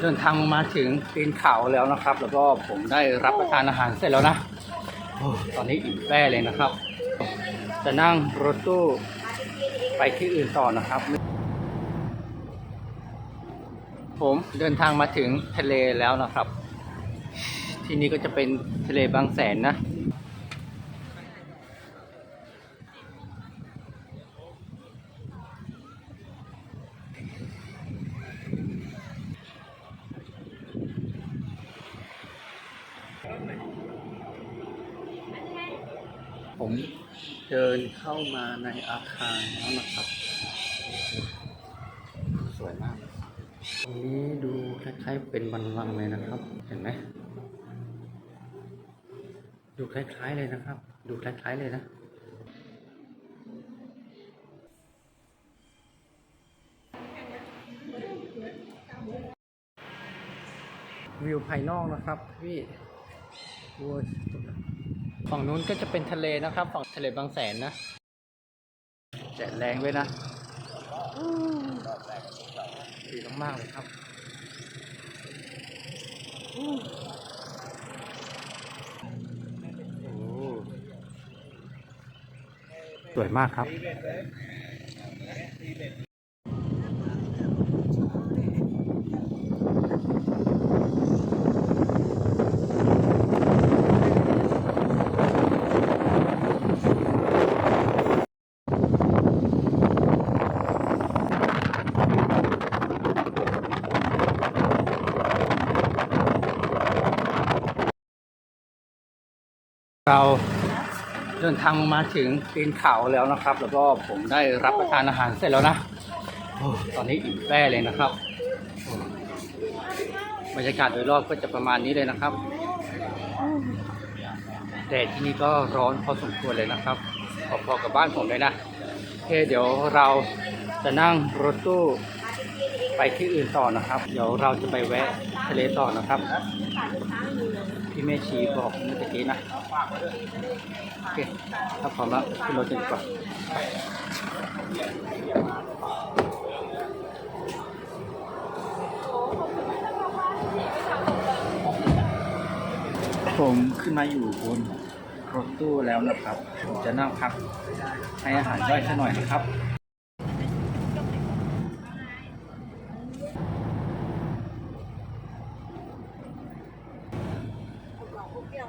เดินทางมาถึงตีนเขาแล้วนะครับ แล้วก็ผมได้รับประทานอาหารเสร็จแล้วนะอตอนนี้อิ่มแป้เลยนะครับ จะนั่งรถตู้ไปที่อื่นต่อนะครับ ผมเดินทางมาถึงทะเลแล้วนะครับ ที่นี่ก็จะเป็นทะเลบางแสนนะ ผมเดินเข้ามาในอาคารแล้วนะครับ สวยมาก ตรงนี้ดูคล้ายๆเป็นบันลังเลยนะครับ เห็นไหมดูคล้ายๆเลยนะครับ ดูคล้ายๆเลยนะวิวภายนอกนะครับพี่โอ้ย ฝั่งนู้นก็จะเป็นทะเลนะครับ ฝั่งทะเลบางแสนนะแดดแรงด้วยนะดีมากๆเลยครับโอ้สวยมากครับ เราเดินทางมาถึงตีนเขาแล้วนะครับ แล้วก็ผมได้รับประทานอาหารเสร็จแล้วนะอตอนนี้อิ่มแป้เลยนะครับบรรยากาศโดยรอบก็จะประมาณนี้เลยนะครับแดดที่นี่ก็ร้อนพอสมควรเลยนะครับพอๆกับบ้านผมเลยนะโอเคเดี๋ยวเราจะนั่งรถตู้ไปที่อื่นต่อนะครับ เดี๋ยวเราจะไปแวะทะเลต่อนะครับ พี่เมชีบอกเมื่อกี้นะโอเคถ้าพร้อมแล้วขึ้นรถกันดีกว่าผมขึ้นมาอยู่บนรถตู้แล้วนะครับ ผมจะนั่งพักให้อาหารย่อยสักหน่อยนะครับ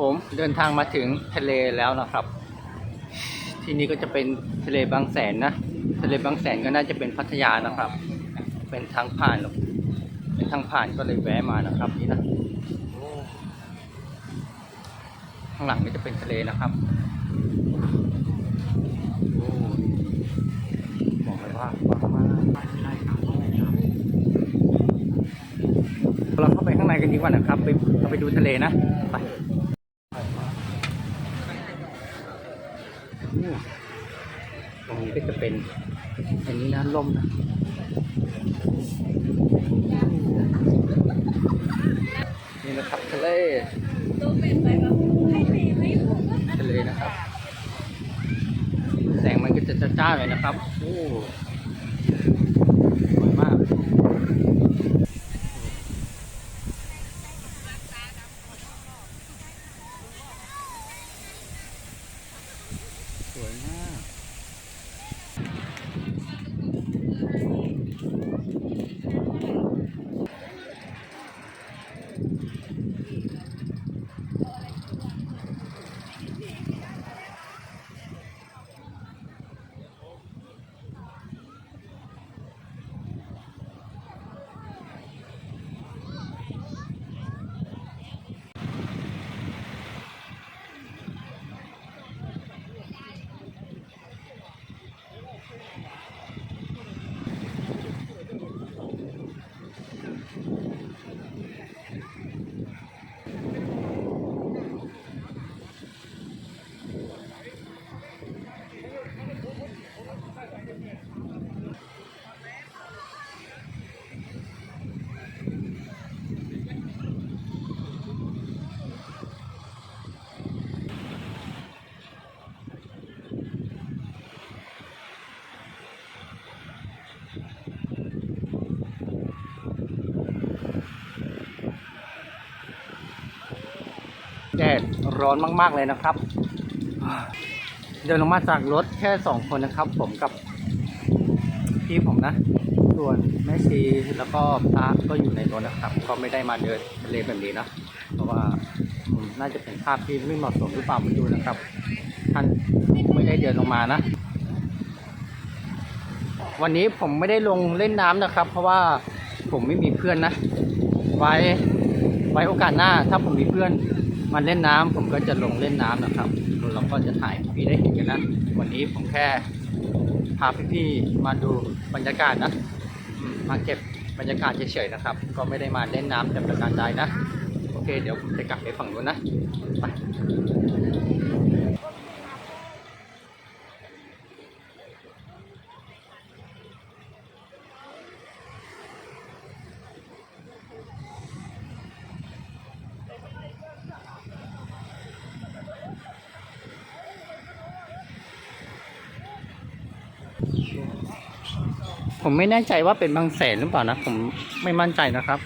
ผมเดินทางมาถึงทะเลแล้วนะครับ ที่นี่ก็จะเป็นทะเลบางแสนนะทะเลบางแสนก็น่าจะเป็นพัทยานะครับ เป็นทางผ่านหรอกเป็นทางผ่านก็เลยแวะมานะครับ นี่นะข้างหลังนี่จะเป็นทะเลนะครับบอกเลยว่ากว้างมากเราเข้าไปข้างในกันดีกว่านะครับ ไปเราไปดูทะเลนะไป ตรงนี้ก็จะเป็นอันนี้นะล่มนะนี่นะครับทะเลทะเลนะครับ แสงมันก็จะจ้าๆเลยนะครับโอ้ แดดร้อนมากๆเลยนะครับ เดินลงมาจากรถแค่สองคนนะครับ ผมกับพี่ผมนะ ส่วนแม่ชีแล้วก็พระก็อยู่ในรถนะครับ ก็ไม่ได้มาเดินทะเลแบบนี้นะ เพราะว่าน่าจะเป็นภาพที่ไม่เหมาะสมหรือเปล่าไม่รู้นะครับ ท่านไม่ได้เดินลงมานะ วันนี้ผมไม่ได้ลงเล่นน้ำนะครับ เพราะว่าผมไม่มีเพื่อนนะ ไว้ไว้โอกาสหน้าถ้าผมมีเพื่อน มันเล่นน้ำผมก็จะลงเล่นน้ำนะครับ เราก็จะถ่ายพี่ได้เห็นกันนะวันนี้ผมแค่พาพี่ๆมาดูบรรยากาศนะมมาเก็บบรรยากาศเฉยๆนะครับ ก็ไม่ได้มาเล่นน้ำแต่ประการใดนะ โอเค เดี๋ยวผมจะกลับไปฝั่งนู้นนะ ไป ผมไม่แน่ใจว่าเป็นบางแสนหรือเปล่านะ ผมไม่มั่นใจนะครับ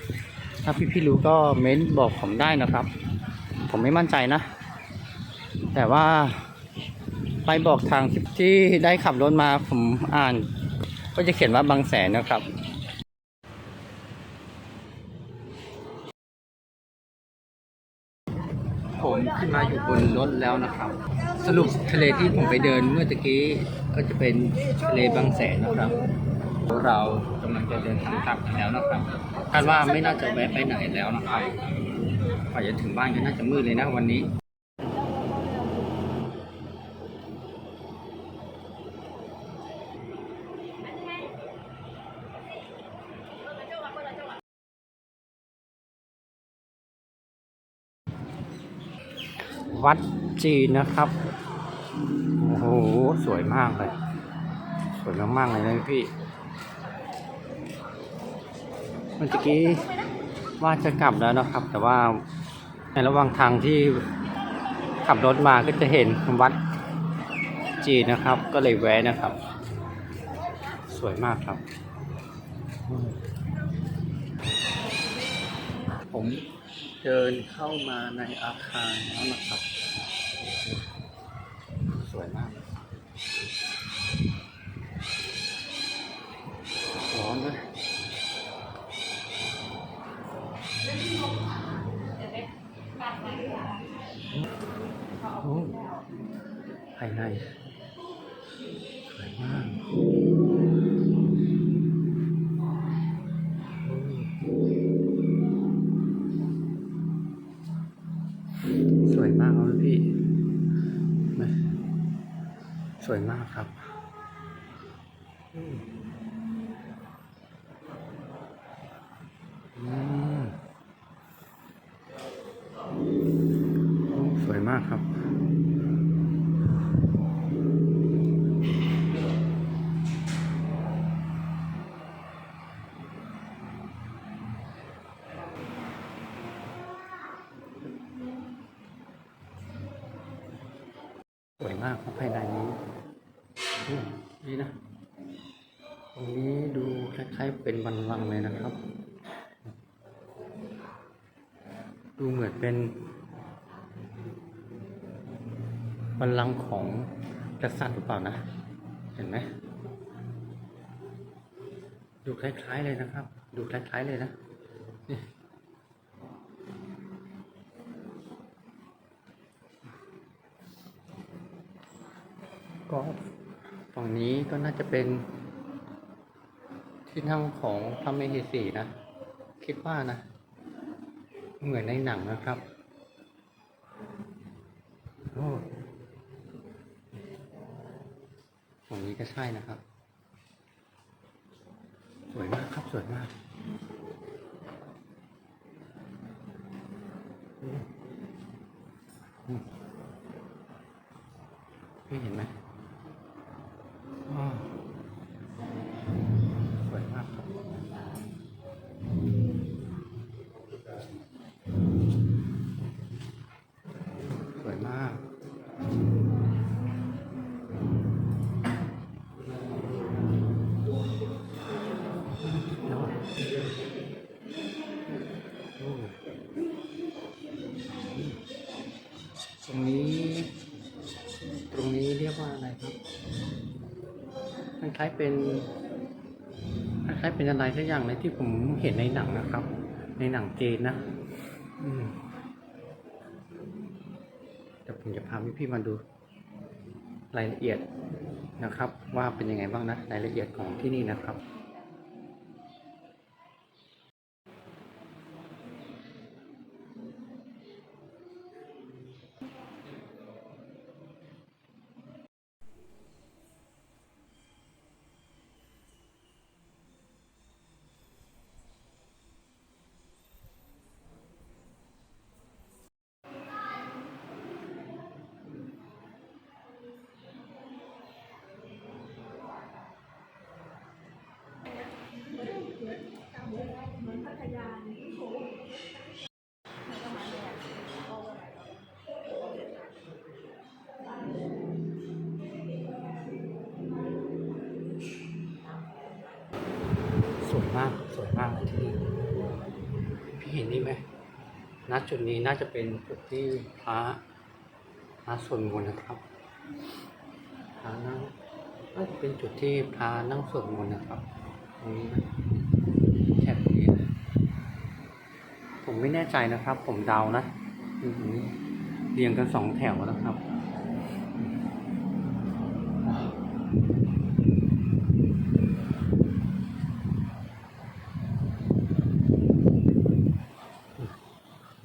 ถ้าพี่พี่ๆรู้ก็เม้นบอกผมได้นะครับ ผมไม่มั่นใจนะ แต่ว่าไปบอกทางที่ได้ขับรถมาผมอ่าน ก็จะเขียนว่าบางแสนนะครับผมขึ้นมาอยู่บนรถแล้วนะครับ สรุปทะเลที่ผมไปเดินเมื่อตะกี้ก็จะเป็นทะเลบางแสนนะครับ เรากำลังจะเดินทางกลับแล้วนะครับคาดว่าไม่น่าจะแวะไปไหนแล้วนะครับกว่าจะถึงบ้านก็น่าจะมืดเลยนะวันนี้วัด จีนนะครับ โอ้โห สวยมากเลย สวยมากๆเลยนะพี่เมื่อกี้ว่าจะกลับแล้วนะครับ แต่ว่าในระหว่างทางที่ขับรถมาก็จะเห็นวัดจีนนะครับ ก็เลยแวะนะครับ สวยมากครับ ผมเดินเข้ามาในอาคารแล้วนะครับายในสวยมากสวยมากครับพี่ สวยมากครับสวยมากครับ สวยมากครับภายในนี้อืมนี่นะ ตรงนี้ดูคล้ายๆเป็นบันลังก์เลยนะครับ ดูเหมือนเป็นบันลังก์ของ กษัตริย์หรือเปล่านะ เห็นไหมดูคล้ายๆเลยนะครับ ดูคล้ายๆเลยนะนี่ก็ฝั่งนี้ก็น่าจะเป็นที่นั่งของพระเมเหสีนะ คิดว่านะ เหมือนในหนังนะครับโอ้ จะใช่นะครับ สวยมากครับ สวยมาก คล้ายๆเป็นคล้ายๆเป็นอะไรสักอย่างในที่ผมเห็นในหนังนะครับ ในหนังจีนนะเดี๋ยวผมจะพาพี่ๆมาดูรายละเอียดนะครับ ว่าเป็นยังไงบ้างนะรายละเอียดของที่นี่นะครับากเลยที่นี่พี่เห็นนี่ไหมณจุดนี้น่าจะเป็นจุดที่พระพระสวดมนต์นะครับพระนั่งน่าจะเป็นจุดที่พระนั่งสวดมนต์นะครับตรงนี้นะแถบนี้นะผมไม่แน่ใจนะครับ ผมเดานะเรียงกันสองแถวนะครับ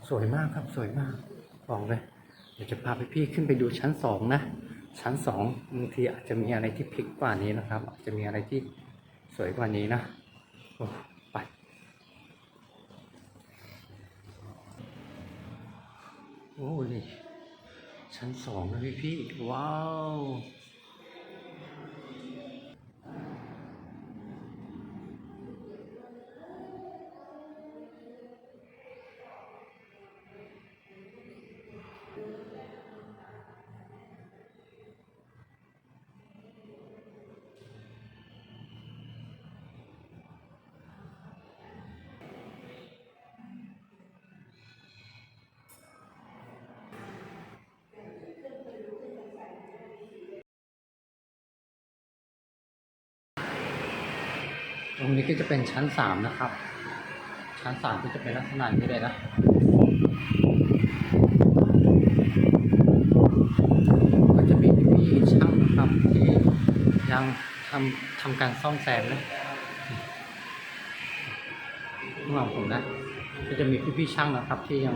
สวยมากครับสวยมากบอกเลยเดี๋ยวจะพาไปพี่ขึ้นไปดูชั้นสองนะชั้นสองบางทีอาจจะมีอะไรที่พลิกกว่านี้นะครับ อาจจะมีอะไรที่สวยกว่านี้นะโอ้ไปโอ้นี่ชั้นสองนะพี่พี่ว้าว ตรงนี้ก็จะเป็นชั้นสามนะครับ ชั้นสามก็จะเป็นลักษณะนี้เลยนะก็จะมีพี่ช่างนะครับที่ยังทำทำการซ่อมแซมนะข้างหลังผมนะ ก็จะมีพี่ๆช่างนะครับ ที่ยัง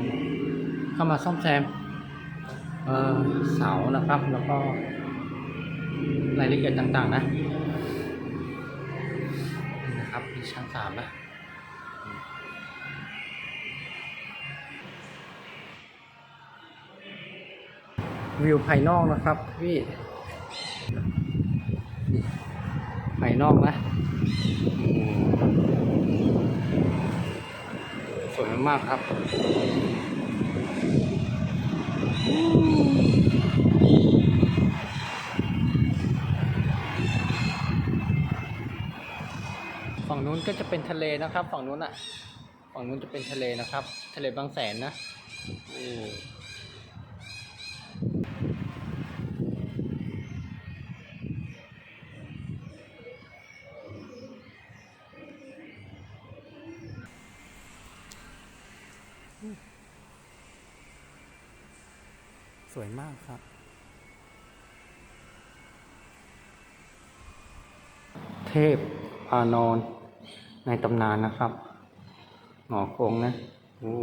เข้ามาซ่อมแซมเออเสานะครับ แล้วก็รายละเอียดต่างๆ นะ ชั้นสามนะวิวภายนอกนะครับพี่ภายนอกนะสวยมากครับ นู้นก็จะเป็นทะเลนะครับ ฝั่งนู้นอะ ฝั่งนู้นจะเป็นทะเลนะครับ ทะเลบางแสนนะโอ้สวยมากครับ เทพพานอน ในตำนานนะครับ หงอคงนะโอ้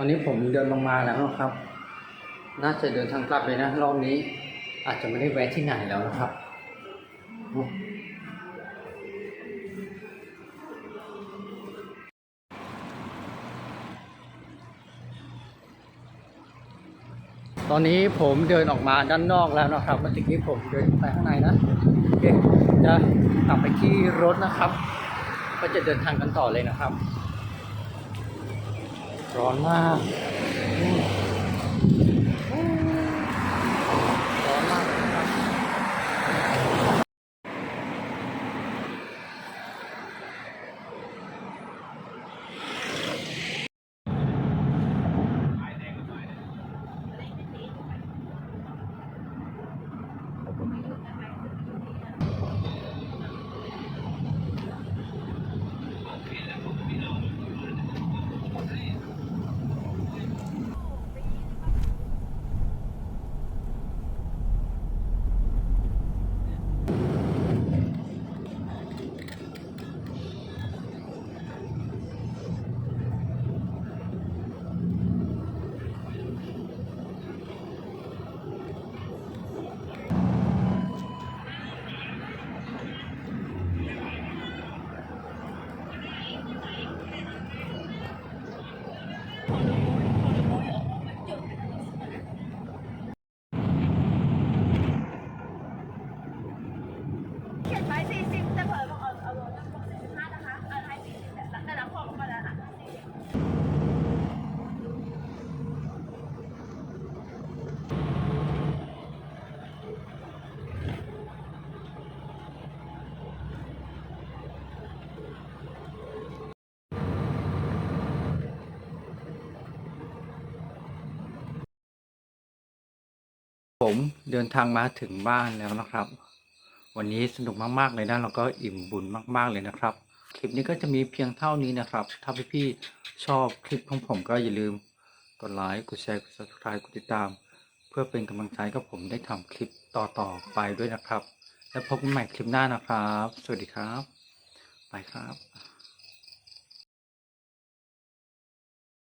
ตอนนี้ผมเดินลงมาแล้วนะครับ น่าจะเดินทางกลับเลยนะรอบนี้ อาจจะไม่ได้แวะที่ไหนแล้วนะครับตอนนี้ผมเดินออกมาด้านนอกแล้วนะครับเมื่อกี้ผมเดินไปข้างในนะโอเคจะกลับไปที่รถนะครับ ก็จะเดินทางกันต่อเลยนะครับ ร้อนมาก ผมเดินทางมาถึงบ้านแล้วนะครับ วันนี้สนุกมากๆเลยนะแล้วก็อิ่มบุญมากๆเลยนะครับ คลิปนี้ก็จะมีเพียงเท่านี้นะครับ ถ้าพี่ๆชอบคลิปของผมก็อย่าลืมกดไลค์กดแชร์กด subscribe กดติดตาม เพื่อเป็นกำลังใจกับผมได้ทำคลิปต่อๆไปด้วยนะครับ แล้วพบกันใหม่คลิปหน้านะครับ สวัสดีครับ ไปครับ